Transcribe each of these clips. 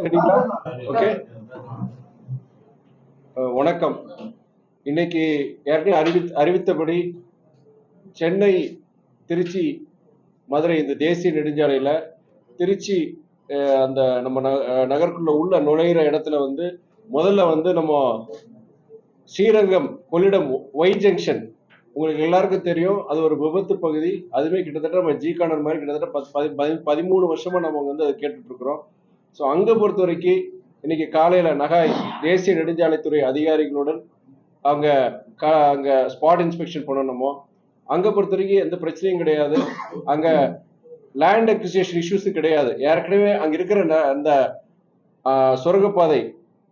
Okay. வணக்கம். இன்னைக்கு ஏற்கனவே அறிவி அறிவித்தபடி சென்னை திருச்சி மதுரை இந்த தேசிய நெடுஞ்சாலையில திருச்சி அந்த நம்ம நகருக்குள்ள உள்ள நுழையிற இடத்துல வந்து முதல்ல வந்து நம்ம ஸ்ரீரங்கம் கொள்ளிடம் ஒய் ஜங்ஷன் உங்களுக்கு எல்லாருக்கும் தெரியும். அது ஒரு விபத்து பகுதி. அதுவே கிட்டத்தட்ட நம்ம ஜி கார்னர் மாதிரி கிட்டத்தட்ட பதி- பதிமூணு வருஷமா நம்ம வந்து அதை கேட்டுட்டு இருக்கிறோம். ஸோ அங்கே பொறுத்த வரைக்கும் இன்னைக்கு காலையில் நகாய் தேசிய நெடுஞ்சாலைத்துறை அதிகாரிகளுடன் அவங்க க அங்கே ஸ்பாட் இன்ஸ்பெக்ஷன் பண்ணணுமோ அங்கே பொறுத்த வரைக்கும் எந்த பிரச்சனையும் கிடையாது. அங்கே லேண்ட் அக்ரிசியேஷன் இஷ்யூஸும் கிடையாது. ஏற்கனவே அங்கே இருக்கிற ந- அந்த சொர்க்கப்பாதை சுரங்கப்பாதை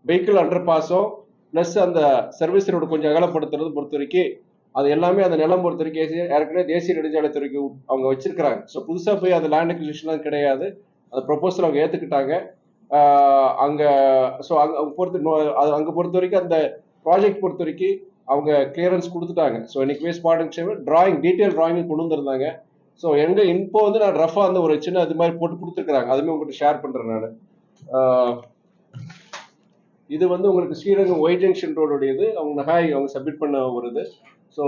வெஹிக்கிள் அண்டர் பாஸும் ப்ளஸ் அந்த சர்வீஸ் ரோடு கொஞ்சம் அகலப்படுத்துறது பொறுத்த வரைக்கும் அது எல்லாமே அந்த நிலம் பொறுத்த வரைக்கும் ஏசி- ஏற்கனவே தேசிய நெடுஞ்சாலைத்துறைக்கு அவங்க வச்சிருக்கிறாங்க. ஸோ புதுசாக போய் அது லேண்ட் அக்ரிசியேஷன்லாம் கிடையாது. அந்த ப்ரொபோசல் அவங்க ஏற்றுக்கிட்டாங்க அங்கே ஸோ அங்கே அவங்க பொறுத்த அது அங்கே பொறுத்த வரைக்கும் அந்த ப்ராஜெக்ட் பொறுத்த வரைக்கும் அவங்க கிளியரன்ஸ் கொடுத்துட்டாங்க. ஸோ இன்னைக்கு waste spot drawing detail drawing கொண்டு வந்திருந்தாங்க. ஸோ எங்க இப்போ வந்து நான் ரஃபா வந்து ஒரு சின்ன இது மாதிரி போட்டு கொடுத்துருக்குறாங்க. அதுமே உங்கள்கிட்ட ஷேர் பண்றேன் நான். இது வந்து உங்களுக்கு ஸ்ரீரங்கம் ஒய் ஜங்ஷன் ரோடுடையது அவங்க நகாய் அவங்க சப்மிட் பண்ண ஒரு இது. ஸோ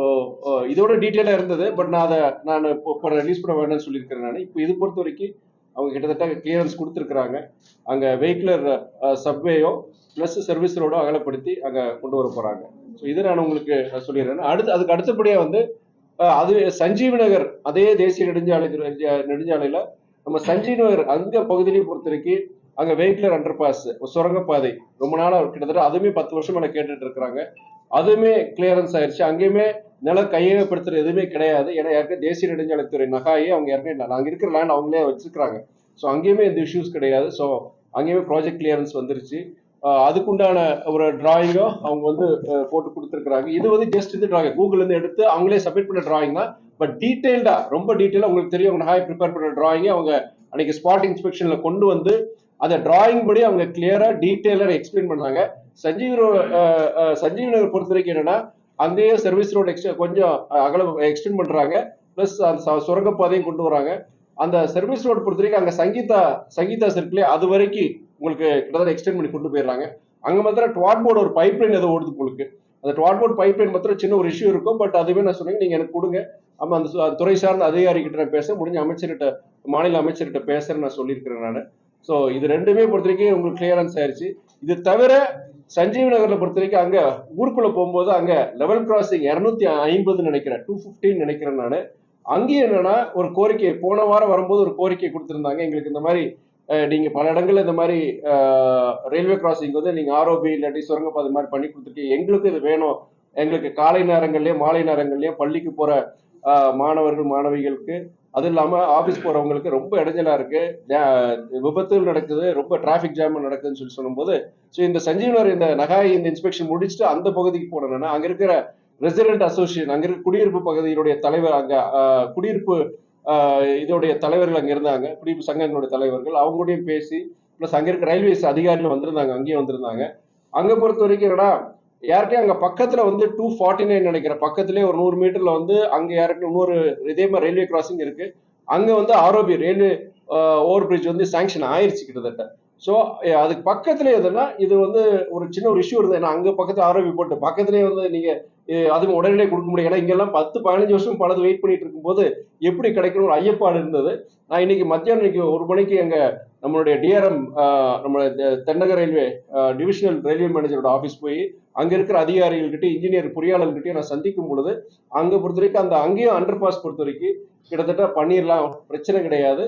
இதோட டீட்டெயிலாக இருந்தது. பட் நான் அதை நான் இப்போ இப்போ ரிலீஸ் பண்ண வேண்டாம்னு சொல்லியிருக்கிறேன் நான். இப்போ இது பொறுத்த வரைக்கும் அவங்க கிட்டத்தட்ட கிளியரன்ஸ் கொடுத்துருக்குறாங்க. அங்கே வெஹிக்குலர் சப்வேயோ ப்ளஸ் சர்வீஸ் ரோடோ அகலப்படுத்தி அங்கே கொண்டு வர போகிறாங்க ஸோ இதை நான் உங்களுக்கு சொல்லிடுறேன். அடுத்து அதுக்கு அடுத்தபடியாக வந்து அது சஞ்சீவ் நகர் அதே தேசிய நெடுஞ்சாலை நெடுஞ்சாலையில் நம்ம சஞ்சீவ் நகர் அந்த பகுதியிலையும் பொறுத்த வரைக்கும் அங்கே வெஹிக்குலர் அண்டர் பாஸ் சுரங்கப்பாதை ரொம்ப நாளாக கிட்டத்தட்ட அதுவுமே பத்து வருஷம் மேலே கேட்டுட்டு இருக்கிறாங்க. அதுவுமே கிளியரன்ஸ் ஆயிடுச்சு அங்கேயுமே நில கையகப்படுத்துறது எதுவுமே கிடையாது. ஏன்னா ஏற்கனவே தேசிய நெடுஞ்சாலைத்துறை நகாயே அவங்க யாருமே நாங்கள் இருக்கிற லேண்ட் அவங்களே வச்சிருக்காங்க ஸோ அங்கேயுமே இந்த இஷ்யூஸ் கிடையாது. ஸோ அங்கேயுமே ப்ராஜெக்ட் கிளியரன்ஸ் வந்துருச்சு. அதுக்குண்டான ஒரு டிராயிங்கோ அவங்க வந்து போட்டு கொடுத்துருக்குறாங்க. இது வந்து ஜஸ்ட் இது டிராயிங் கூகுள் இருந்து எடுத்து அவங்களே சப்மிட் பண்ண டிராயிங் தான். பட் டீட்டெயில்டா ரொம்ப டீட்டெயிலாக உங்களுக்கு தெரியும். அவங்க நகாய் ப்ரிப்பேர் பண்ண டிராயிங்கே அவங்க அன்னைக்கு ஸ்பாட் இன்ஸ்பெக்ஷன்ல கொண்டு வந்து அதை டிராயிங் படி அவங்க கிளியரா டீட்டெயிலர் எக்ஸ்பிளைன் பண்ணாங்க சஞ்சீவ் சஞ்சீவ் நகர் பொறுத்த வரைக்கும் என்னன்னா அங்கேயே சர்வீஸ் ரோடு எக்ஸ்ட் கொஞ்சம் அகலம் எக்ஸ்டெண்ட் பண்றாங்க. ப்ளஸ் அந்த சுரங்கப்பாதையும் கொண்டு வராங்க. அந்த சர்வீஸ் ரோடு பொறுத்த வரைக்கும் அங்கே சங்கீதா சங்கீதா சர்க்கிளே அது வரைக்கும் உங்களுக்கு கிட்டத்தட்ட எக்ஸ்டெண்ட் பண்ணி கொண்டு போயிடுறாங்க. அங்கே மாத்திரம் ட்வாட் போர்டு ஒரு பைப் லைன் ஏதோ ஓடுது உங்களுக்கு. அந்த டுவாட் போர்டு பைப் லைன் மாத்திரம் சின்ன ஒரு இஷ்யூ இருக்கும். பட் அதுவே நான் சொன்னீங்க நீங்கள் எனக்கு கொடுங்க. ஆமா அந்த அந்த துறை சார்ந்த அதிகாரிகிட்ட நான் பேச முடிஞ்ச அமைச்சர்கிட்ட மாநில அமைச்சர்கிட்ட பேசுறேன்னு நான் சொல்லியிருக்கிறேன் நான். ஸோ இது ரெண்டுமே பொறுத்த வரைக்கும் உங்களுக்கு கிளியரன்ஸ் ஆயிடுச்சு இது தவிர சஞ்சீவ் நகர்ல பொறுத்த வரைக்கும் அங்க ஊருக்குள்ள போகும்போது அங்க லெவல் கிராசிங் இரநூத்தி ஐம்பதுன்னு நினைக்கிறேன். டூ ஃபிஃப்டின்னு நினைக்கிறேன் நான். அங்கேயும் என்னன்னா ஒரு கோரிக்கை போன வாரம் வரும்போது ஒரு கோரிக்கை கொடுத்துருந்தாங்க. எங்களுக்கு இந்த மாதிரி நீங்கள் நீங்க பல இடங்கள்ல இந்த மாதிரி ரயில்வே கிராசிங் வந்து நீங்க ஆர்ஓபி இல்லாட்டி சுரங்கப்பாதை மாதிரி பண்ணி கொடுத்துருக்கீங்க. எங்களுக்கும் இது வேணும். எங்களுக்கு காலை நேரங்கள்லயும் மாலை நேரங்கள்லயும் பள்ளிக்கு போற மாணவர்கள் மாணவிகளுக்கு. அது இல்லாம ஆபீஸ் போறவங்களுக்கு ரொம்ப இடைஞ்சலா இருக்கு. ஜா- விபத்துகள் நடக்குது ரொம்ப டிராபிக் ஜாம் நடக்குதுன்னு சொல்லி சொல்லும்போது ஸோ இந்த சஞ்சீவனர் இந்த நகாய் இந்த இன்ஸ்பெக்ஷன் முடிச்சுட்டு அந்த பகுதிக்கு போனேன்னா அங்க இருக்கிற ரெசிடென்ட் அசோசியேஷன் அங்க இருக்க குடியிருப்பு பகுதியினுடைய தலைவர் அங்க குடியிருப்பு இதோடைய தலைவர்கள் அங்க இருந்தாங்க. குடியிருப்பு சங்கங்களுடைய தலைவர்கள் அவங்களோடையும் பேசி ப்ளஸ் அங்க இருக்க ரயில்வேஸ் அதிகாரிகள் வந்திருந்தாங்க அங்கேயும் வந்திருந்தாங்க. அங்க பொறுத்த வரைக்கும் என்னன்னா யார்கிட்டயும் அங்க பக்கத்துல வந்து டூ ஃபார்ட்டி நைன் நினைக்கிறேன் பக்கத்துலேயே ஒரு நூறு மீட்டர்ல வந்து அங்க யாருக்கு இன்னொரு இதே மாதிரி ரயில்வே கிராசிங் இருக்கு. அங்க வந்து ஆர்ஓபி ரயில்வே ஓவர் பிரிட்ஜ் வந்து சாங்ஷன் ஆயிருச்சு கிட்டத்தட்ட. ஸோ அதுக்கு பக்கத்துல எதுனா இது வந்து ஒரு சின்ன ஒரு இஷ்யூ இருந்தது ஏன்னா அங்க பக்கத்துல ஆர்ஓபி போட்டு பக்கத்துலேயே வந்து நீங்க அதுக்கு உடனடியே கொடுக்க முடியும். ஏன்னா இங்கெல்லாம் பத்து பதினஞ்சு வருஷம் பலது வெயிட் பண்ணிட்டு இருக்கும்போது எப்படி கிடைக்கணும் ஒரு ஐயப்பாடு இருந்தது. நான் இன்னைக்கு மத்தியானம் இன்னைக்கு ஒரு மணிக்கு எங்க நம்மளுடைய டிஆர்எம் நம்மளுடைய தென்னக ரயில்வே டிவிஷனல் ரயில்வே மேனேஜரோட ஆஃபீஸ் போய் அங்கே இருக்கிற அதிகாரிகள்கிட்ட இன்ஜினியர் பொறியாளர்கிட்டையும் நான் சந்திக்கும் பொழுது அங்கே பொறுத்த வரைக்கும் அந்த அங்கேயும் அண்டர் பாஸ் பொறுத்த வரைக்கும் கிட்டத்தட்ட பண்ணிடலாம் பிரச்சனை கிடையாது.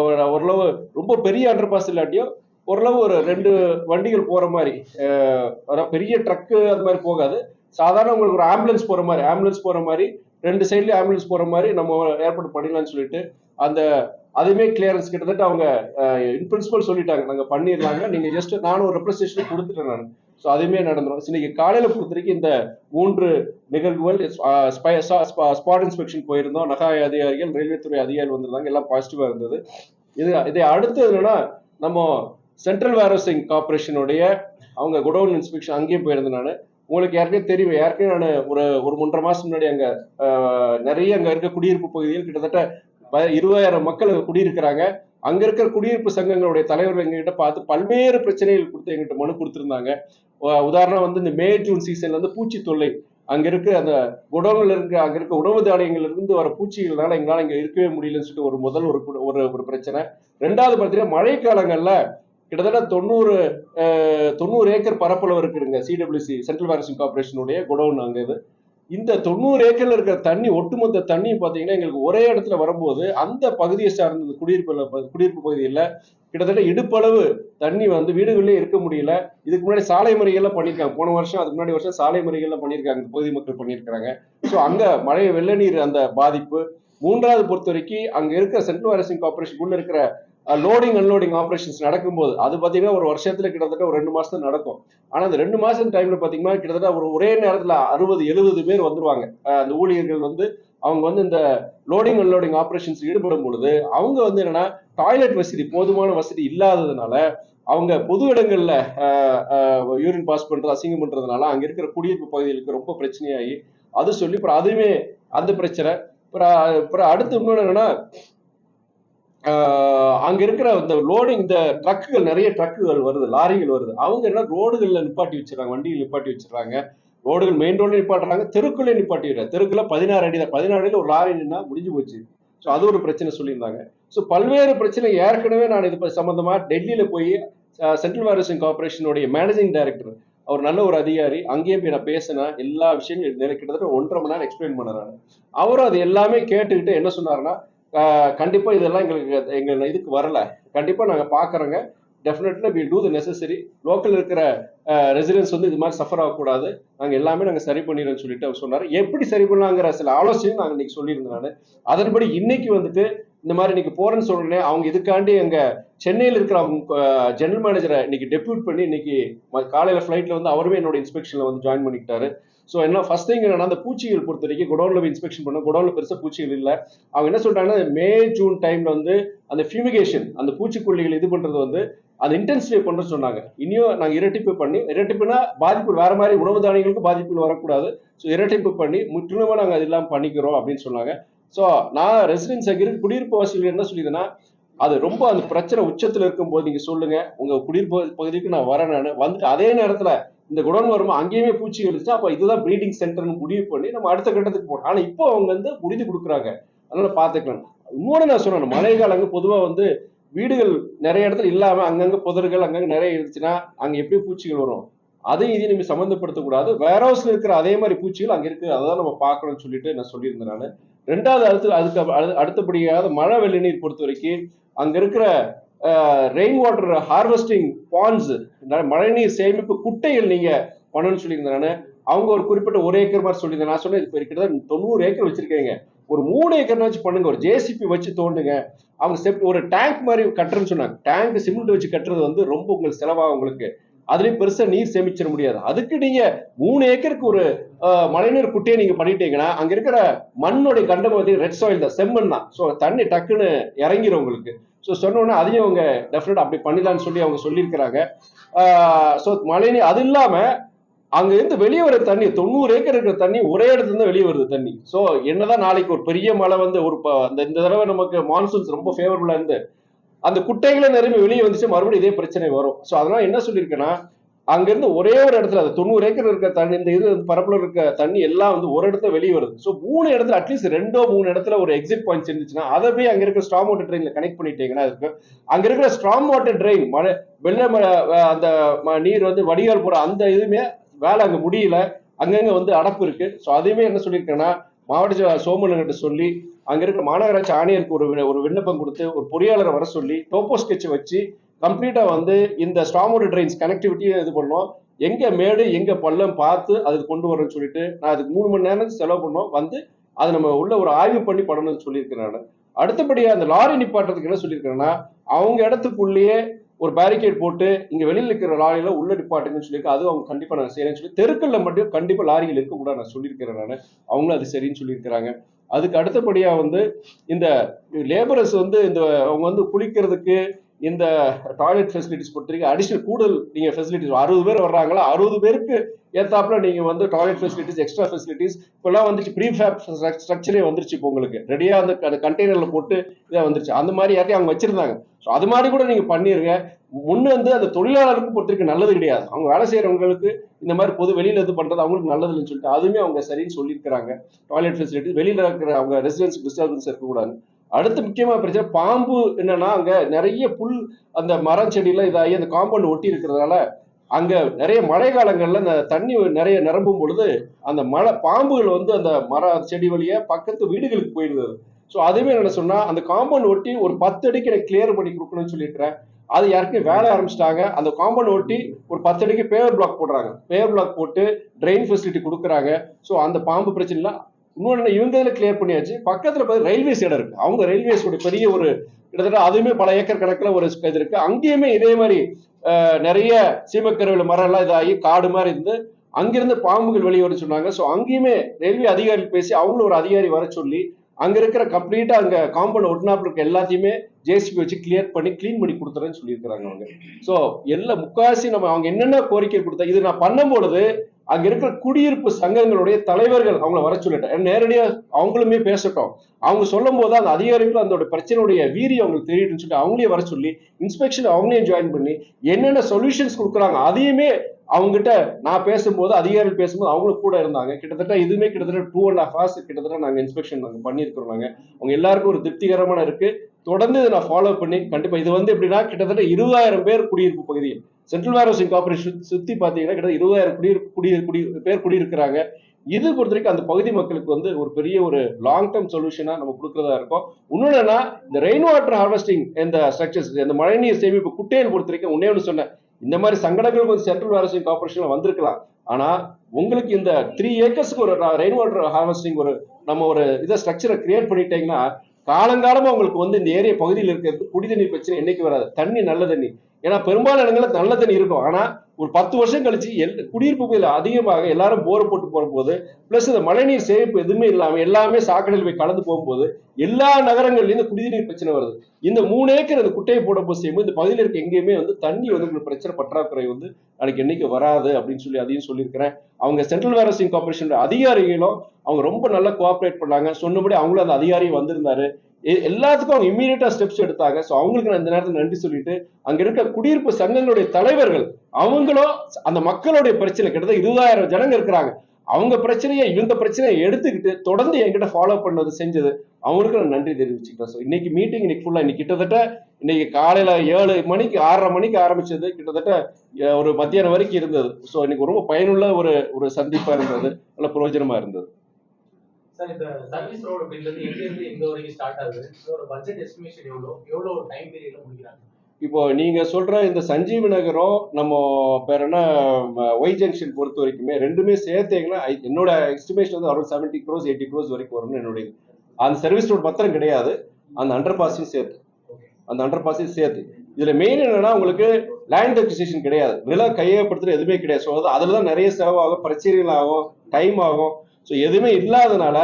ஒரு- ஓரளவு ரொம்ப பெரிய அண்டர் பாஸ் இல்லாட்டியும் ஓரளவு ஒரு ரெண்டு வண்டிகள் போகிற மாதிரி அதாவது பெரிய ட்ரக்கு அது மாதிரி போகாது. சாதாரண உங்களுக்கு ஒரு ஆம்புலன்ஸ் போகிற மாதிரி ஆம்புலன்ஸ் போகிற மாதிரி ரெண்டு சைட்லேயும் ஆம்புலன்ஸ் போகிற மாதிரி நம்ம ஏற்பாடு பண்ணிடலாம்னு சொல்லிட்டு அந்த அதுவுமே கிளியரன்ஸ் கிட்டத்தட்ட அவங்க இன் பிரின்சிபல் சொல்லிட்டாங்க. நாங்க பண்ணிடலாங்க நீங்க ஜஸ்ட் நானும் ஒரு ரெப்ரஸன்டேஷன் கொடுத்துட்டேன் நான். ஸோ அதுவுமே நடந்துடும் இன்னைக்கு காலையில பொறுத்தவரைக்கும் இந்த மூன்று நிகழ்வுகள் ஸ்பாட் இன்ஸ்பெக்ஷன் போயிருந்தோம். நகாய அதிகாரிகள் ரயில்வே துறை அதிகாரிகள் வந்திருந்தாங்க. எல்லாம் பாசிட்டிவா இருந்தது. இது இதை அடுத்து என்னன்னா நம்ம சென்ட்ரல் வேரோசிங் கார்பரேஷனுடைய அவங்க குடோன் இன்ஸ்பெக்ஷன் அங்கேயும் போயிருந்தேன் நான். உங்களுக்கு யாருக்கே தெரியும். யாருக்கே நான் ஒரு ஒரு மூன்றரை மாசம் முன்னாடி அங்க நிறைய அங்க இருக்க குடியிருப்பு பகுதியில் கிட்டத்தட்ட இருபதாயிரம் மக்கள் குடியிருக்கிறாங்க. அங்க இருக்கிற குடியிருப்பு சங்கங்களுடைய தலைவர்கள் எங்ககிட்ட பார்த்து பல்வேறு பிரச்சனைகள் கொடுத்து எங்கிட்ட மனு கொடுத்துருந்தாங்க. உதாரணம் வந்து இந்த மே ஜூன் சீசன்ல வந்து பூச்சி தொல்லை. அங்க இருக்க அந்த குடோன்ல இருக்க அங்க இருக்க உணவு தானியங்கள்ல இருந்து வர பூச்சிகள்னால எங்களால இங்க இருக்கவே முடியலன்னு சொல்லிட்டு ஒரு முதல் ஒரு கு- ஒரு ஒரு பிரச்சனை. ரெண்டாவது பார்த்தீங்கன்னா மழை காலங்கள்ல கிட்டத்தட்ட தொண்ணூறு தொண்ணூறு ஏக்கர் பரப்பளவு இருக்குதுங்க. சிடபிள்யூசி சென்ட்ரல் வேரசிங் கார்பரேஷனுடைய குடோன் அங்கே இது. இந்த தொண்ணூறு ஏக்கர்ல இருக்கிற தண்ணி ஒட்டுமொத்த தண்ணியும் பார்த்தீங்கன்னா எங்களுக்கு ஒரே இடத்துல வரும்போது அந்த பகுதியை சார்ந்த இந்த குடியிருப்பு குடியிருப்பு பகுதியில் கிட்டத்தட்ட இடுப்பளவு தண்ணி வந்து வீடுகளிலே இருக்க முடியல. இதுக்கு முன்னாடி சாலை முறைகள்லாம் பண்ணியிருக்காங்க போன வருஷம் அதுக்கு முன்னாடி வருஷம் சாலை முறைகள்லாம் பண்ணியிருக்காங்க இந்த பகுதி மக்கள் பண்ணியிருக்கிறாங்க ஸோ அங்கே மழை வெள்ள நீர் அந்த பாதிப்பு. மூன்றாவது பொறுத்த வரைக்கும் அங்கே இருக்கிற சென்ட்ரல் வேரசிங் கார்பரேஷன் உள்ள இருக்கிற லோடிங் அன்லோடிங் ஆப்ரேஷன்ஸ் நடக்கும்போது அது பார்த்தீங்கன்னா ஒரு வருஷத்துல கிட்டத்தட்ட ஒரு ரெண்டு மாசத்துல நடக்கும். ஆனா அந்த ரெண்டு மாசம் டைம்ல பாத்தீங்கன்னா கிட்டத்தட்ட ஒரு ஒரே நேரத்துல அறுபது எழுபது பேர் வந்துருவாங்க. அந்த ஊழியர்கள் வந்து அவங்க வந்து இந்த லோடிங் அன்லோடிங் ஆப்ரேஷன்ஸ் ஈடுபடும் பொழுது அவங்க வந்து என்னன்னா டாய்லெட் வசதி போதுமான வசதி இல்லாததுனால அவங்க பொது இடங்கள்ல யூரின் பாஸ் பண்றது அசிங்கம் பண்றதுனால அங்க இருக்கிற குடியிருப்பு பகுதிகளுக்கு ரொம்ப பிரச்சனையாகி அது சொல்லி அப்புறம் அதுவுமே அந்த பிரச்சனை. அப்புறம் அப்புறம் அடுத்து இன்னொன்று என்னன்னா அங்க இருக்கிற இந்த லோடிங் இந்த ட்ரக்குகள் நிறைய ட்ரக்குகள் வருது லாரிகள் வருது. அவங்க என்ன ரோடுகள்ல நிப்பாட்டி வச்சிடறாங்க வண்டிகள் நிப்பாட்டி வச்சிடறாங்க. ரோடுகள் மெயின் ரோட்ல நிப்பாட்டுறாங்க தெருக்குள்ளே நிப்பாட்டி விடுறாங்க. தெருக்குள்ள பதினாறு அடி தான். பதினாறு அடியில் ஒரு லாரி நின்னா முடிஞ்சு போச்சு. ஸோ அது ஒரு பிரச்சனை சொல்லியிருந்தாங்க. ஸோ பல்வேறு பிரச்சனை ஏற்கனவே நான் இது சம்மந்தமாக டெல்லியில் போய் சென்ட்ரல் வாரிசிங் கார்பரேஷனுடைய மேனேஜிங் டைரக்டர் அவர் நல்ல ஒரு அதிகாரி. அங்கேயும் போய் நான் பேசினேன். எல்லா விஷயங்களும் கிட்டத்தட்ட ஒன்றரை மணி நேரம் எக்ஸ்பிளைன் பண்ண அவரும் அது எல்லாமே கேட்டுக்கிட்டு என்ன சொன்னார்னா கண்டிப்பாக கண்டிப்பா இதெல்லாம் எங்களுக்கு எங்க இதுக்கு வரல. கண்டிப்பா நாங்க பாக்குறோங்க. Definitely we do the necessary local இருக்கிற ரெசிடென்ட்ஸ் வந்து இது மாதிரி சஃபர் ஆகக்கூடாது. நாங்கள் எல்லாமே நாங்கள் சரி பண்ணிடுறோம்னு சொல்லிட்டு அவர் சொன்னார். எப்படி சரி பண்ணலாங்கிற சில ஆலோசனையும் நாங்கள் இன்னைக்கு சொல்லியிருந்தேன் நான். அதன்படி இன்னைக்கு வந்துட்டு இந்த மாதிரி இன்னைக்கு போறேன்னு சொல்றேன் அவங்க இதுக்காண்டி எங்க சென்னையில் இருக்கிற அவங்க ஜெனரல் மேனேஜரை இன்னைக்கு டெபியூட் பண்ணி இன்னைக்கு காலையில ஃபிளைட்ல வந்து அவருமே என்னோட இன்ஸ்பெக்ஷன்ல வந்து ஜாயின் பண்ணிக்கிட்டாரு. ஸோ என்ன ஃபர்ஸ்ட் திங் என்னன்னா அந்த பூச்சிகள் பொறுத்த வரைக்கும் குடோன்ல இன்ஸ்பெக்ஷன் பண்ணோம் குடோன்ல பெருசாக பூச்சிகள் இல்லை. அவங்க என்ன சொல்றாங்கன்னா மே ஜூன் டைம்ல வந்து அந்த ஃபியூமிகேஷன் அந்த பூச்சிக்கொல்லிகள் இது பண்றது வந்து அதை இன்டென்சிஃபை பண்ண சொன்னாங்க. இனியும் நாங்கள் இரட்டிப்பு பண்ணி இரட்டிப்புனா பாதிப்பு வேற மாதிரி உணவு தானியங்களுக்கு பாதிப்புகள் வரக்கூடாது. ஸோ இரட்டிப்பு பண்ணி முற்றிலுமாக நாங்கள் அது இல்லாமல் பண்ணிக்கிறோம் அப்படின்னு சொன்னாங்க. ஸோ நான் ரெசிடென்ஸ் அங்கே குடியிருப்பு வாசிகள் என்ன சொல்லியிருந்தேன்னா அது ரொம்ப அந்த பிரச்சனை உச்சத்தில் இருக்கும்போது நீங்கள் சொல்லுங்க உங்கள் குடியிருப்பு பகுதிக்கு நான் வரேன் நான். வந்துட்டு அதே நேரத்தில் இந்த குடோன் வரும்போது அங்கேயுமே பூச்சி இருந்துச்சு அப்போ இதுதான் ப்ரீடிங் சென்டர்னு முடிவு பண்ணி நம்ம அடுத்த கட்டத்துக்கு போனோம் ஆனால் இப்போ அவங்க வந்து உறுதி கொடுக்குறாங்க. அதனால பார்த்துக்கலாம். இன்னொன்று நான் சொன்னேன் மழை காலங்கள் பொதுவாக வந்து வீடுகள் நிறைய இடத்துல இல்லாம அங்கங்க புதர்கள் அங்கங்க நிறைய இருந்துச்சுன்னா அங்க எப்படி பூச்சிகள் வரும்? அதையும் இதையும் நம்ம சம்மந்தப்படுத்தக்கூடாது வேர் ஹவுஸ்ல இருக்கிற அதே மாதிரி பூச்சிகள் அங்க இருக்கு. அதான் நம்ம பார்க்கணும்னு சொல்லிட்டு நான் சொல்லியிருந்தேன் நான். ரெண்டாவது அடுத்து அதுக்கு அடுத்தபடியாவது அடுத்தபடியாக மழை வெள்ள நீர் பொறுத்த வரைக்கும் அங்க இருக்கிற ரெயின் வாட்டர் ஹார்வெஸ்டிங் பாண்ட்ஸ் மழைநீர் சேமிப்பு குட்டைகள் நீங்க பண்ணணும்னு சொல்லியிருந்தேன் நான். அவங்க ஒரு குறிப்பிட்ட ஒரு ஏக்கர் மாதிரி சொல்லியிருந்தேன். நான் சொன்னேன் இப்போ இருக்கிறத தொண்ணூறு ஏக்கர் வச்சிருக்கீங்க. ஒரு மூணு ஏக்கர்னாச்சும் பண்ணுங்க. ஒரு ஜேசிபி வச்சு தோண்டுங்க. அவங்க செப் ஒரு டேங்க் மாதிரி கட்டுறேன்னு சொன்னாங்க. டேங்க் சிமெண்ட் வச்சு கட்டுறது வந்து ரொம்ப உங்களுக்கு செலவாகும் உங்களுக்கு. அதுலயும் பெருசா நீர் சேமிச்சிட முடியாது. அதுக்கு நீங்க மூணு ஏக்கருக்கு ஒரு மழைநீர் குட்டையை நீங்க பண்ணிட்டீங்கன்னா அங்க இருக்கிற மண்ணுடைய கண்டம் வந்து ரெட் சாயில் தான். செம்மண் தான். ஸோ தண்ணி டக்குன்னு இறங்கிடும் உங்களுக்கு. ஸோ சொன்ன உடனே அதையும் அவங்க டெஃபினட் அப்படி பண்ணிடலாம்னு சொல்லி அவங்க சொல்லியிருக்கிறாங்க. ஸோ மழைநீர் அது இல்லாம அங்க இருந்து வெளியே வர தண்ணி தொண்ணூறு ஏக்கர் இருக்கிற தண்ணி ஒரே இடத்துல இருந்து வெளியே வருது தண்ணி. ஸோ என்னதான் நாளைக்கு ஒரு பெரிய மழை வந்து ஒரு ப- அந்த இந்த தடவை நமக்கு மான்சூன்ஸ் ரொம்ப ஃபேவரபுளா இருந்து அந்த குட்டைகளை நிரம்பி வெளியே வந்துச்சு மறுபடியும் இதே பிரச்சனை வரும். ஸோ அதனால என்ன சொல்லியிருக்கேன்னா அங்கேருந்து ஒரே ஒரு இடத்துல அந்த தொண்ணூறு ஏக்கர் இருக்க தண்ணி இந்த இது பரப்புல இருக்க தண்ணி எல்லாம் வந்து ஒரு இடத்துல வெளியே வருது. ஸோ மூணு இடத்துல அட்லீஸ்ட் ரெண்டோ மூணு இடத்துல ஒரு எக்ஸிட் பாயிண்ட்ஸ் இருந்துச்சுன்னா அதை போய் அங்க இருக்கிற ஸ்ட்ராங் வாட்டர் ட்ரெயின்ல கனெக்ட் பண்ணிட்டீங்கன்னா இருக்கு. அங்க இருக்கிற ஸ்ட்ராங் வாட்டர் ட்ரெயின் மழை வெள்ள மழை அந்த ம- நீர் வந்து வடிகால் போற அந்த இதுவுமே வேலை அங்கே முடியல அங்கங்கே வந்து அடப்பு இருக்கு. ஸோ அதையுமே என்ன சொல்லியிருக்கேன்னா மாவட்ட ச- சொல்லி அங்க இருக்கிற மாநகராட்சி ஆணையருக்கு ஒரு ஒரு விண்ணப்பம் கொடுத்து ஒரு பொறியாளரை வர சொல்லி டோப்போ ஸ்கெட்ச் வச்சு கம்ப்ளீட்டா வந்து இந்த ஸ்டாமோடு ட்ரெயின்ஸ் கனெக்டிவிட்டியை இது பண்ணோம். எங்க மேடு எங்க பள்ளம் பார்த்து அதுக்கு கொண்டு வரேன்னு சொல்லிட்டு நான் அதுக்கு மூணு மணி நேரம் செலவு பண்ணோம். வந்து அது நம்ம உள்ள ஒரு ஆய்வு பண்ணி பண்ணணும்னு சொல்லியிருக்கிறேன் நான். அந்த லாரி நிப்பாட்டுறதுக்கு என்ன சொல்லியிருக்கிறேன்னா அவங்க இடத்துக்குள்ளேயே ஒரு பேரிகேட் போட்டு இங்க வெளியில் இருக்கிற லாரியில உள்ள நிப்பாட்டுங்கன்னு சொல்லியிருக்கேன் அது அவங்க கண்டிப்பா நான் செய்யறேன்னு சொல்லி தெருக்கல்ல மட்டும் கண்டிப்பா லாரிகள் இருக்கக்கூடாது நான் சொல்லியிருக்கிறேன் நான். அவங்களும் அது சரின்னு சொல்லியிருக்கிறாங்க. அதுக்கு அடுத்தபடியா வந்து இந்த லேபரர்ஸ் வந்து இந்த அவங்க வந்து குளிக்கிறதுக்கு இந்த டாய்லெட் ஃபெசிலிட்டிஸ் பொறுத்தவரைக்கும் அடிஷனல் கூடுதல் நீங்க ஃபெசிலிட்டிஸ் அறுபது பேர் வர்றாங்களா அறுபது பேருக்கு ஏத்தாப்புல நீங்க வந்து டாய்லெட் ஃபெசிலிட்டிஸ் எக்ஸ்ட்ரா ஃபெசிலிட்டிஸ் இப்பெல்லாம் வந்துச்சு ப்ரீ ஃபேப் ஸ்ட்ரக்சரே வந்துருச்சு இப்போ உங்களுக்கு. ரெடியா அந்த அந்த கண்டெய்னர்ல போட்டு இதாக வந்துருச்சு. அந்த மாதிரி யாரையும் அவங்க வச்சிருந்தாங்க. ஸோ அது மாதிரி கூட நீங்க பண்ணிருங்க. முன்னே வந்து அந்த தொழிலாளருக்கு பொறுத்திருக்கு நல்லது கிடையாது. அவங்க வேலை செய்யறவங்களுக்கு இந்த மாதிரி பொது வெளியில இது பண்றது அவங்களுக்கு நல்லது இல்லைன்னு சொல்லிட்டு அதுவுமே அவங்க சரின்னு சொல்லியிருக்கிறாங்க. டாய்லெட் ஃபெசிலிட்டி வெளியில இருக்கிற அவங்க ரெசிடென்ஸ் டிஸ்டர்பன்ஸ் இருக்கக்கூடாது அடுத்து முக்கியமாக பிரச்சனை பாம்பு என்னன்னா அங்க நிறைய புல் அந்த மரம் செடியெல்லாம் இதாகி அந்த காம்பவுண்ட் ஒட்டி இருக்கிறதுனால அங்க நிறைய மழை காலங்கள்ல அந்த தண்ணி நிறைய நிரம்பும் பொழுது அந்த மழை பாம்புகள் வந்து அந்த மர செடி வழியா பக்கத்து வீடுகளுக்கு போயிடுது ஸோ அதுவே என்ன சொன்னா அந்த காம்பவுண்ட் ஒட்டி ஒரு பத்து அடிக்கு எனக்கு கிளியர் பண்ணி கொடுக்கணும்னு சொல்லிட்டுறேன். அது யாருக்கும் வேலை ஆரம்பிச்சிட்டாங்க. அந்த காம்பவுண்ட் ஒட்டி ஒரு பத்து அடிக்கு பேவர் பிளாக் போடுறாங்க. பேவர் பிளாக் போட்டு ட்ரெயின் ஃபெசிலிட்டி கொடுக்குறாங்க. ஸோ அந்த பாம்பு பிரச்சனை இல்லை இன்னொன்று இவங்க இதில் கிளியர் பண்ணியாச்சு. பக்கத்தில் பார்த்து ரயில்வேஸ் இடம் இருக்கு. அவங்க ரயில்வேஸோட பெரிய ஒரு கிட்டத்தட்ட அதுவுமே பல ஏக்கர் கணக்கில் ஒரு இது இருக்கு. அங்கேயுமே இதே மாதிரி நிறைய சீமக்கருவில் மரம் எல்லாம் இதாகி காடு மாதிரி இருந்து அங்கிருந்து பாம்புகள் வெளியே வர சொன்னாங்க. ஸோ அங்கேயுமே ரயில்வே அதிகாரிகள் பேசி அவங்களும் ஒரு அதிகாரி வர சொல்லி அங்க இருக்கிற கம்ப்ளீட்டா அங்க காம்பவுண்ட் ஒட்டினாப்புல இருக்க எல்லாத்தையுமே ஜேசிபி வச்சு கிளியர் பண்ணி க்ளீன் பண்ணி கொடுத்துறேன்னு சொல்லியிருக்கிறாங்க அவங்க. ஸோ எல்லா முக்காசி நம்ம அவங்க என்னென்ன கோரிக்கை கொடுத்தா இது நான் பண்ணும்பொழுது அங்க இருக்கிற குடியிருப்பு சங்கங்களுடைய தலைவர்கள் அவங்கள வர சொல்லிட்டேன். நேரடியா அவங்களுமே பேசட்டும். அவங்க சொல்லும் போது அந்த அதிகாரிகள் அதோட பிரச்சனையுடைய வீரியம் அவங்களுக்கு தெரியுதுன்னு சொல்லிட்டு அவங்களே வர சொல்லி இன்ஸ்பெக்ஷன் அவங்களையும் ஜாயின் பண்ணி என்னென்ன சொல்யூஷன்ஸ் கொடுக்குறாங்க அதையுமே அவங்ககிட்ட நான் பேசும்போது அதிகாரிகள் பேசும்போது அவங்களும் கூட இருந்தாங்க. கிட்டத்தட்ட இதுவுமே கிட்டத்தட்ட டூ அண்ட் ஹாஃப் ஹவர்ஸ் கிட்டத்தட்ட நாங்கள் இன்ஸ்பெக்ஷன் நாங்கள் பண்ணியிருக்கிறோம் நாங்கள் அவங்க எல்லாருக்கும் ஒரு திருப்திகரமான இருக்கு. தொடர்ந்து இதை நான் ஃபாலோ பண்ணி கண்டிப்பா இது வந்து எப்படின்னா கிட்டத்தட்ட இருபதாயிரம் பேர் குடியிருப்பு பகுதியில் சென்ட்ரல் வேர்ஹவுசிங் கார்பரேஷன் சுத்தி பார்த்தீங்கன்னா கிட்டத்தட்ட இருபதாயிரம் குடியிருப்பு குடி குடி பேர் குடியிருக்கிறாங்க. இது பொறுத்த வரைக்கும் அந்த பகுதி மக்களுக்கு வந்து ஒரு பெரிய ஒரு லாங் டேர்ம் சொல்யூஷனா நம்ம கொடுக்கறதா இருக்கும். இன்னொன்று என்னன்னா இந்த ரெயின் வாட்டர் ஹார்வெஸ்டிங் இந்த ஸ்ட்ரக்சர்ஸ் இந்த மழைநீர் சேமிப்பு குட்டையில் பொறுத்த வரைக்கும் ஒன்னே ஒன்று சொன்னேன். இந்த மாதிரி சங்கடங்கள் கொஞ்சம் சென்ட்ரல் வேர்ஹவுசிங் கார்பரேஷன்ல வந்திருக்கலாம். ஆனா உங்களுக்கு இந்த த்ரீ ஏக்கர்ஸ்க்கு ஒரு ரெயின் வாட்டர் ஹார்வெஸ்டிங் ஒரு நம்ம ஒரு இதை ஸ்ட்ரக்சரை கிரியேட் பண்ணிட்டீங்கன்னா காலங்காலமா உங்களுக்கு வந்து இந்த ஏரிய பகுதியில் இருக்கிறது குடி தண்ணீர் பிரச்சனை என்னைக்கு வராது. தண்ணி நல்ல தண்ணி. ஏன்னா பெரும்பாலான இடங்களில் நல்ல தண்ணி இருக்கும். ஆனால் ஒரு பத்து வருஷம் கழிச்சு எல் குடியிருப்பு பகுதியில் அதிகமாக எல்லாரும் போர் போட்டு போகும்போது ப்ளஸ் இந்த மழைநீர் சேமிப்பு எதுவுமே இல்லாமல் எல்லாமே சாக்கடையில் போய் கலந்து போகும்போது எல்லா நகரங்கள்லயும் இந்த குடிநீர் பிரச்சனை வருது. இந்த மூணு ஏக்கர் அந்த குட்டையை போட செய்யும்போது இந்த பகுதியில் இருக்க எங்கேயுமே வந்து தண்ணி வந்து உங்களுக்கு பிரச்சனை பற்றாக்குறை வந்து நாளைக்கு என்னைக்கு வராது அப்படின்னு சொல்லி அதையும் சொல்லியிருக்கிறேன். அவங்க சென்ட்ரல் வேரசிங் கார்பரேஷனோட அதிகாரிகளும் அவங்க ரொம்ப நல்லா கோஆப்ரேட் பண்ணாங்க. சொன்னபடி அவங்களும் அந்த அதிகாரி வந்திருந்தாரு. எல்லாத்துக்கும் அவங்க இம்மீடியட்டா ஸ்டெப்ஸ் எடுத்தாங்க. ஸோ அவங்களுக்கு நான் இந்த நேரத்தில் நன்றி சொல்லிட்டு அங்க இருக்க குடியிருப்பு சங்கங்களுடைய தலைவர்கள் அவங்களும் அந்த மக்களுடைய பிரச்சனை கிட்டத்தட்ட இருபதாயிரம் ஜனங்க இருக்கிறாங்க. அவங்க பிரச்சனையை இவங்க பிரச்சனையை எடுத்துக்கிட்டு தொடர்ந்து என்கிட்ட ஃபாலோ பண்ணது செஞ்சது அவங்களுக்கு நான் நன்றி தெரிவிச்சுக்கிறேன். ஸோ இன்னைக்கு மீட்டிங் இன்னைக்கு ஃபுல்லாக இன்னைக்கு கிட்டத்தட்ட இன்னைக்கு காலையில ஏழு மணிக்கு ஆறரை மணிக்கு ஆரம்பிச்சது கிட்டத்தட்ட ஒரு மத்தியானம் வரைக்கும் இருந்தது. ஸோ இன்னைக்கு ரொம்ப பயனுள்ள ஒரு ஒரு சந்திப்பா இருந்தது. நல்ல பிரயோஜனமா இருந்தது. சார் இந்த சர்வீஸ் ரோடு அப்படின்றது எங்க இருந்து எங்க வரைக்கும் ஸ்டார்ட் ஆகுது? இதோட பட்ஜெட் எஸ்டிமேஷன் எவ்வளோ? எவ்வளோ டைம் பீரியட்ல முடிக்கிறாங்க? இப்போ நீங்க சொல்ற இந்த சஞ்சீவி நகரம் நம்ம பேர் என்ன ஒய் ஜங்ஷன் பொறுத்த வரைக்குமே ரெண்டுமே சேர்த்தீங்கன்னா என்னோட எஸ்டிமேஷன் வந்து around seventy crores eighty crores வரைக்கும் வரும்னு என்னுடைய அந்த சர்வீஸ் ரோட் மாத்திரம் கிடையாது. அந்த அண்டர் பாஸையும் சேர்த்து. அந்த அண்டர் பாஸையும் சேர்த்து. இதுல மெயின் என்னன்னா உங்களுக்கு லேண்ட் அக்விசிஷன் கிடையாது. நிலம் கையகப்படுத்துறது எதுவுமே கிடையாது. ஸோ அதுல தான் நிறைய செலவாகும் பிரச்சனைகள் ஆகும் டைம் ஆகும். ஸோ எதுவுமே இல்லாதனால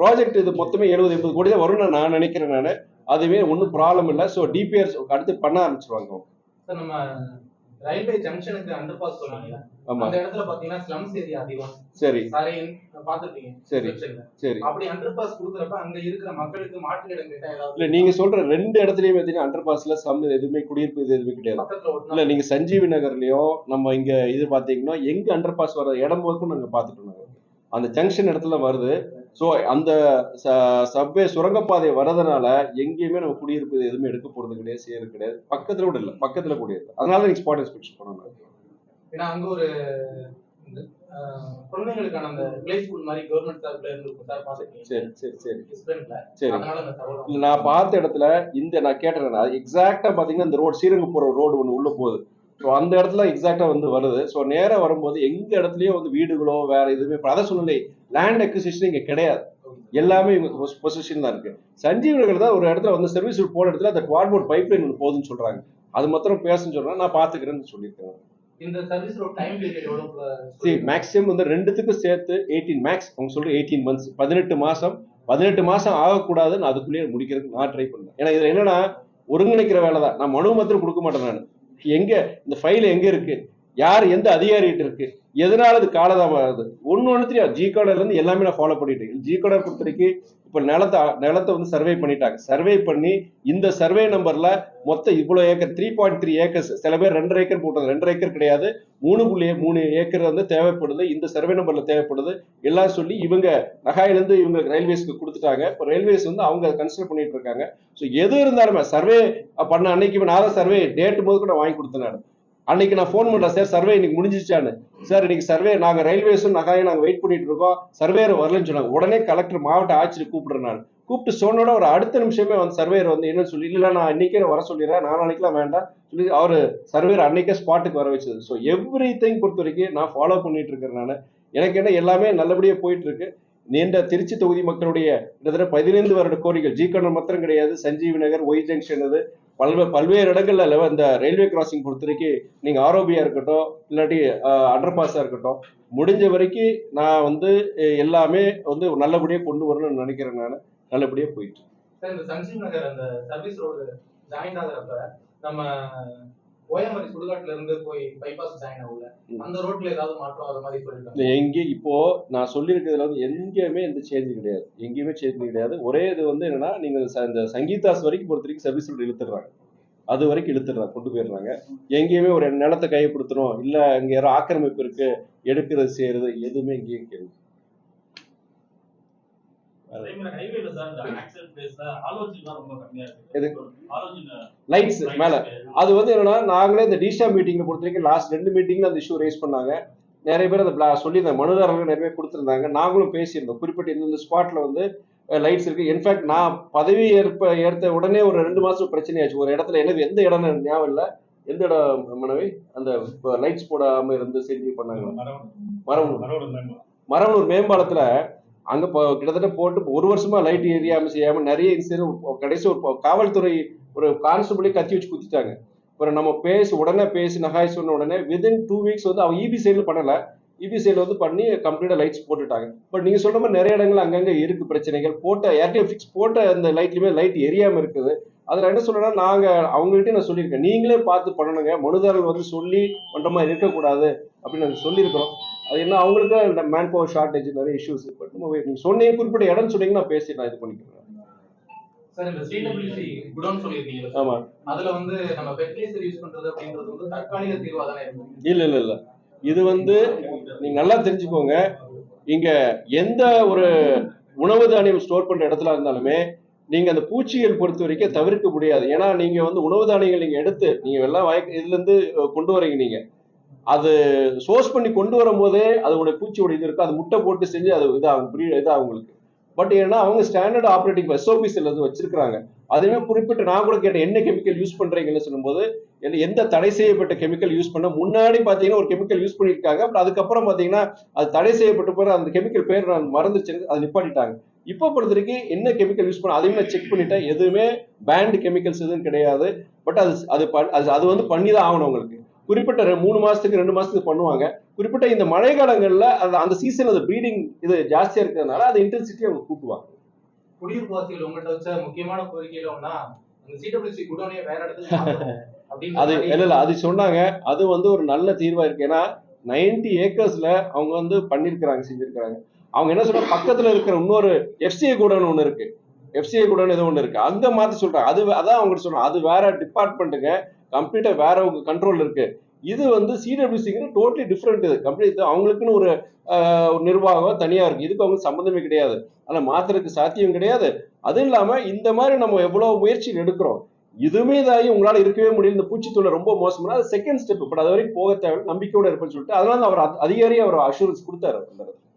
ப்ராஜெக்ட் இது மொத்தமே எழுபது எண்பது கோடி தான் வரும்னு நான் நினைக்கிறேன் நான். அதுவே ஒன்றும் ப்ராப்ளம் இல்லை. ஸோ டிபிஆர் அடுத்து பண்ண ஆரம்பிச்சிருவாங்க நம்ம ரயில்வே ஜங்ஷனுக்கு அண்டர் பாஸ் ஆமா. அந்த இடத்துல பாத்தீங்கன்னா ஸ்லம்ஸ் ஏரியா அதிகம். சரி. சரைன் பாத்துருப்பீங்க சரி. சரி. அப்படி அண்டர் பாஸ் கொடுக்குறப்ப அங்க இருக்கிற மக்களுக்கு மாற்று இடம் கேட்டா இல்ல நீங்க சொல்ற ரெண்டு இடத்துலயும் பார்த்தீங்கன்னா அண்டர் பாஸ்ல சம் எதுவுமே குடியிருப்பு இது எதுவுமே கிடையாது. இல்ல நீங்க சஞ்சீவி நகர்லயும் நம்ம இங்க இது பாத்தீங்கன்னா எங்க அண்டர் பாஸ் வர இடம் வரைக்கும் நாங்க பாத்துட்டோம் நாங்க. அந்த ஜங்ஷன் இடத்துல வருது. ஸோ அந்த சப்வே சுரங்கப்பாதை வரதுனால எங்கேயுமே நம்ம குடியிருப்பு எதுவுமே எடுக்க போறது கிடையாது செய்யறது கிடையாது. பக்கத்துல கூட இல்ல பக்கத்துல கூட இருக்கு அதனால நீங்க ஸ்பாட் இன்ஸ்பெக்ஷன் பண்ணணும். ஏன்னா அங்க ஒரு குழந்தைங்களுக்கான அந்த பிளே ஸ்கூல் மாதிரி கவர்மெண்ட் சார்பில் இருந்து சார் சரி சரி சரி. நான் பார்த்த இடத்துல இந்த நான் கேட்டேன் எக்ஸாக்டா பாத்தீங்கன்னா இந்த ரோடு ஸ்ரீரங்கம் போற ரோடு ஒன்று உள்ள போகுது. ஸோ அந்த இடத்துல எக்ஸாக்டா வந்து வருது. ஸோ நேரா வரும்போது எங்க இடத்துலயும் வந்து வீடுகளோ வேற எதுவுமே இப்ப அதான் சொல்லலை. லேண்ட் அக்விசிஷன் இங்க கிடையாது. எல்லாமே பொசிஷன் தான் இருக்கு. சஞ்சீவ் நகர் தான் ஒரு இடத்துல வந்து சர்வீஸ் போன இடத்துல அந்த குவாட்போர்ட் பைப் லைன் ஒன்று போகுதுன்னு சொல்றாங்க. அது மாத்திரம் பேசுன்னு சொல்றாங்க நான் பாத்துக்கிறேன்னு சொல்லியிருக்கேன் சரி மேக்ஸிமம் வந்து ரெண்டுத்துக்கும் சேர்த்து எயிட்டீன் மேக்ஸ் அவங்க சொல்ற எயிட்டீன் மந்த்ஸ் பதினெட்டு மாசம் பதினெட்டு மாசம் ஆகக்கூடாதுன்னு அதுக்குள்ளேயே முடிக்கிறதுக்கு நான் ட்ரை பண்ணேன் ஏன்னா இதுல என்னன்னா ஒருங்கிணைக்கிற வேலை தான். நான் மனு மாத்திரம் கொடுக்க மாட்டேன் நான். எங்க இந்த ஃபைல் எங்க இருக்கு? யார் எந்த அதிகாரிகிட்ட இருக்கு? எதனால அது காலதாமம் ஆகுது? ஒன்னு ஒன்று தெரியாது ஜி கார்டர்ல இருந்து எல்லாமே நான் ஃபாலோ பண்ணிட்டு இருக்கேன். ஜி கார்டர் பொறுத்த வரைக்கும் இப்போ நிலத்தை நிலத்தை வந்து சர்வே பண்ணிட்டாங்க. சர்வே பண்ணி இந்த சர்வே நம்பர்ல மொத்தம் இவ்வளோ acre three point three acres சில பேர் ரெண்டரை ஏக்கர் போட்டது. ரெண்டரை ஏக்கர் கிடையாது. மூணு புள்ளி மூணு ஏக்கர் வந்து தேவைப்படுது. இந்த சர்வே நம்பர்ல தேவைப்படுது. எல்லாம் சொல்லி இவங்க நகாயிலேருந்து இவங்க ரயில்வேஸ்க்கு கொடுத்துட்டாங்க. இப்போ ரயில்வேஸ் வந்து அவங்க கன்சிடர் பண்ணிட்டு இருக்காங்க. ஸோ எது இருந்தாலுமே சர்வே பண்ண அன்னைக்கு நான் தான் சர்வே டேட் போது கூட வாங்கி கொடுத்தேன் நான். அன்னைக்கு நான் ஃபோன் பண்றேன் சார் சர்வே இன்னைக்கு முடிஞ்சிச்சான்னு சார் இன்னைக்கு சர்வே நாங்க ரயில்வேஸும் நகாயும் நாங்க வெயிட் பண்ணிட்டு இருக்கோம். சர்வேயர் வரலன்னு சொன்னாங்க. உடனே கலெக்டர் மாவட்ட ஆட்சியர் கூப்பிடுறேன் நான். கூப்பிட்டு சொன்னோட ஒரு அடுத்த நிமிஷமே வந்து சர்வேயர் வந்து என்னன்னு சொல்லி இல்லை நான் இன்னைக்கே வர சொல்லிடுறேன். நான் நாளைக்கெல்லாம் வேண்டாம். சொல்லி அவர் சர்வேயர் அன்னைக்கே ஸ்பாட்டுக்கு வர வச்சது. ஸோ எவ்ரி திங் பொறுத்த வரைக்கும் நான் ஃபாலோ பண்ணிட்டு இருக்கேன் நான். எனக்கு என்ன எல்லாமே நல்லபடியாக போயிட்டு இருக்கு. நீண்ட திருச்சி தொகுதி மக்களுடைய கிட்டத்தட்ட பதினைந்து வருட கோரிக்கை. ஜி. கண்ணன் மாத்திரம் கிடையாது. சஞ்சீவி நகர் ஒய் ஜங்ஷன் அது. பல்வே பல்வேறு இடங்கள்ல இந்த ரயில்வே கிராசிங் பொறுத்த வரைக்கும் நீங்க ஆரோபியா இருக்கட்டும் இல்லாட்டி அண்டர் பாஸா இருக்கட்டும் முடிஞ்ச வரைக்கும் நான் வந்து எல்லாமே வந்து நல்லபடியா கொண்டு வரணும்னு நினைக்கிறேன் நான். நல்லபடியா போயிட்டு சார் இந்த சஞ்சீவ் நகர் அந்த சர்வீஸ் ரோடு ஜாயின் ஆகிறப்ப நம்ம ஓயமரி சுடுகாட்டுல இருந்து போய் பைபாஸ் ஜாயின் ஆகல. அந்த ரோட்ல ஏதாவது மாற்றம் அது மாதிரி சொல்லிருக்காங்க. எங்கே இப்போ நான் சொல்லியிருக்கிறதுல வந்து எங்கேயுமே எந்த சேஞ்ச் கிடையாது. எங்கேயுமே சேஞ்ச் கிடையாது. ஒரே இது வந்து என்னன்னா நீங்க இந்த சங்கீதாஸ் வரைக்கும் பொறுத்த வரைக்கும் சர்வீஸ் ரோடு இழுத்துடுறாங்க. அது வரைக்கும் இழுத்துடுறாங்க கொண்டு போயிடுறாங்க. எங்கேயுமே ஒரு நிலத்தை கையப்படுத்தணும் இல்ல இங்க யாரோ ஆக்கிரமிப்பு இருக்கு எடுக்கிறது செய்யறது எதுவுமே எங்கேயும் கேள்வி அதே மாதிரி ஹைவேல சார் இந்த ஆக்சிடென்ட் பிளேஸ்ல ஆலோசனை தான் ரொம்ப கம்மியா எது? இருக்கு ஆலோசனை லைட்ஸ் மேல. அது வந்து என்னன்னா நாங்களே இந்த டிஷா மீட்டிங்ல பொறுத்த வரைக்கும் லாஸ்ட் ரெண்டு மீட்டிங்ல அந்த இஷ்யூ ரைஸ் பண்ணாங்க. நிறைய பேர் bla- சொல்லி இந்த மனுதாரர்கள் நிறைய பேர் கொடுத்துருந்தாங்க. நாங்களும் பேசியிருந்தோம். குறிப்பிட்ட இந்த ஸ்பாட்ல வந்து லைட்ஸ் இருக்கு. இன்ஃபேக்ட் நான் பதவி ஏற்ப ஏற்ற உடனே ஒரு ரெண்டு மாசம் பிரச்சனையாச்சு. ஒரு இடத்துல எனக்கு எந்த இடம் ஞாபகம் இல்லை. எந்த இடம் மனைவி? அந்த லைட்ஸ் போடாம இருந்து செஞ்சு பண்ணாங்க மரவனூர் மரவனூர் மேம்பாலத்துல அங்க கிட்டத்தட்ட போட்டு ஒரு வருஷமா லைட் ஏரியாம செய்யாம நிறைய இன்சிடென்ட் கடைசி ஒரு காவல்துறை ஒரு கான்ஸ்டபிளே கத்தி வச்சு குத்திட்டாங்க. அப்புறம் நம்ம பேசி உடனே பேசி நகாய் சொன்ன உடனே விதின் டூ வீக்ஸ் வந்து அவங்க இபி சைடில் பண்ணல. இபி சைடில் வந்து பண்ணி கம்ப்ளீட்டாக லைட்ஸ் போட்டுட்டாங்க. பட் நீங்க சொல்ற மாதிரி நிறைய இடங்கள் அங்கங்க இருக்கு பிரச்சனைகள். போட்ட ஏர்டெல் ஃபிக்ஸ் போட்ட அந்த லைட்லயுமே லைட் எரியாம இருக்குது. அதில் என்ன சொல்றேன்னா நாங்க அவங்ககிட்ட நான் சொல்லியிருக்கேன். நீங்களே பார்த்து பண்ணணுங்க. மனுதாரர்கள் வந்து சொல்லி பண்ற மாதிரி இருக்கக்கூடாது அப்படின்னு நாங்கள் சொல்லியிருக்கிறோம். அது என்ன அவங்களுக்கு இந்த மேன் பவர் ஷார்டேஜ் நிறைய இஷ்யூஸ் பட் நம்ம wait- நீங்க சொன்னீங்க குறிப்பிட்ட இடம் சொன்னீங்கன்னா நான் பேசி நான் இது பண்ணிக்கிறேன். சார் இந்த சிடபிள்யூசி குடோன் சொல்லியிருக்கீங்க ஆமா. அதுல வந்து நம்ம ஃபெர்டிலைசர் யூஸ் பண்றது அப்படின்றது வந்து தற்காலிக தீர்வா தானே இருக்கும்? இல்ல இல்ல இல்ல. இது வந்து நீங்க நல்லா தெரிஞ்சுக்கோங்க. இங்க எந்த ஒரு உணவு தானியம் ஸ்டோர் பண்ற இடத்துல இருந்தாலுமே நீங்க அந்த பூச்சிகள் பொறுத்த வரைக்கும் தவிர்க்க முடியாது. ஏன்னா நீங்க வந்து உணவு தானியங்கள் நீங்க எடுத்து நீங்க எல்லாம் இதுல இருந்து கொண்டு வரீங்க நீங்க. அது சோர்ஸ் பண்ணி கொண்டு வரும்போதே அதோட பூச்சியோட இது இருக்கு. அது முட்டை போட்டு செஞ்சு அது இதாகும் breed இதாகும் உங்களுக்கு பட் ஏன்னா அவங்க ஸ்டாண்டர்ட் ஆப்ரேட்டிங் எஸ்ஓபிஸ் வந்து வச்சிருக்காங்க அதுவுமே குறிப்பிட்டு நான் கூட கேட்டேன் என்ன கெமிக்கல் யூஸ் பண்றீங்கன்னு? சொல்லும்போது எந்த தடை செய்யப்பட்ட கெமிக்கல் யூஸ் பண்ண? முன்னாடி பாத்தீங்கன்னா ஒரு கெமிக்கல் யூஸ் பண்ணியிருக்காங்க. பட் அதுக்கப்புறம் பாத்தீங்கன்னா அது தடை செய்யப்பட்ட பிறகு அந்த கெமிக்கல் பேர் நான் மறந்துச்சு அதை நிப்பாட்டிட்டாங்க. இப்போ பொறுத்த வரைக்கும் என்ன கெமிக்கல் யூஸ் பண்ண அதையும் நான் செக் பண்ணிட்டேன். எதுவுமே பேண்ட் கெமிக்கல்ஸ் எதுவும் கிடையாது. பட் அது அது அது அது வந்து பண்ணி தான் ஆகணும் உங்களுக்கு குறிப்பிட்ட மூணு மாசத்துக்கு ரெண்டு மாசத்துக்கு பண்ணுவாங்க. குறிப்பிட்ட இந்த மழை காலங்கள்ல அந்த அந்த சீசன் அது ப்ரீடிங் இது ஜாஸ்தியா இருக்கிறதுனால அந்த இன்டென்சிட்டி அவங்க கூட்டுவாங்க. குடியிருப்பு உங்கள்கிட்ட வச்ச முக்கியமான கோரிக்கையில அந்த அப்படின்னு அது இல்ல இல்ல அது சொன்னாங்க. அது வந்து ஒரு நல்ல தீர்வா இருக்கு. ஏன்னா நைன்டி ஏக்கர்ஸ்ல அவங்க வந்து பண்ணிருக்கிறாங்க செஞ்சிருக்கிறாங்க. அவங்க என்ன சொல்றாங்க? பக்கத்துல இருக்கிற இன்னொரு எஃப்சிஐ கூடன்னு ஒண்ணு இருக்கு. எஃப்சிஐ கூடன்னு ஏதோ ஒண்ணு இருக்கு. அங்க மாத்தி சொல்றாங்க. அது அதான் அவங்க சொல்றாங்க. அது வேற டிபார்ட்மெண்ட்டுங்க கம்ப்ளீட்டா வேற உங்க கண்ட்ரோல் இருக்கு. இது வந்து சிடபிள்யூசிங்கிற டோட்டலி டிஃப்ரெண்ட் இது. கம்ப்ளீட் அவங்களுக்குன்னு ஒரு நிர்வாகம் தனியா இருக்கு. இதுக்கு அவங்க சம்மந்தமே கிடையாது. ஆனா மாத்திரக்கு சாத்தியம் கிடையாது. அது இல்லாம இந்த மாதிரி நம்ம எவ்வளவு முயற்சிகள் எடுக்கிறோம் இதுவுமே இதாகி உங்களால இருக்கவே முடியல. இந்த பூச்சித்தொழில் ரொம்ப மோசம்னா அது செகண்ட் ஸ்டெப் பட் அது வரைக்கும் போக தேவை நம்பிக்கையோட இருப்பேன்னு சொல்லிட்டு அதனால அவர் அதி- அதிகாரி அவர் அஷூரன்ஸ் கொடுத்தாரு அந்த இடத்துல.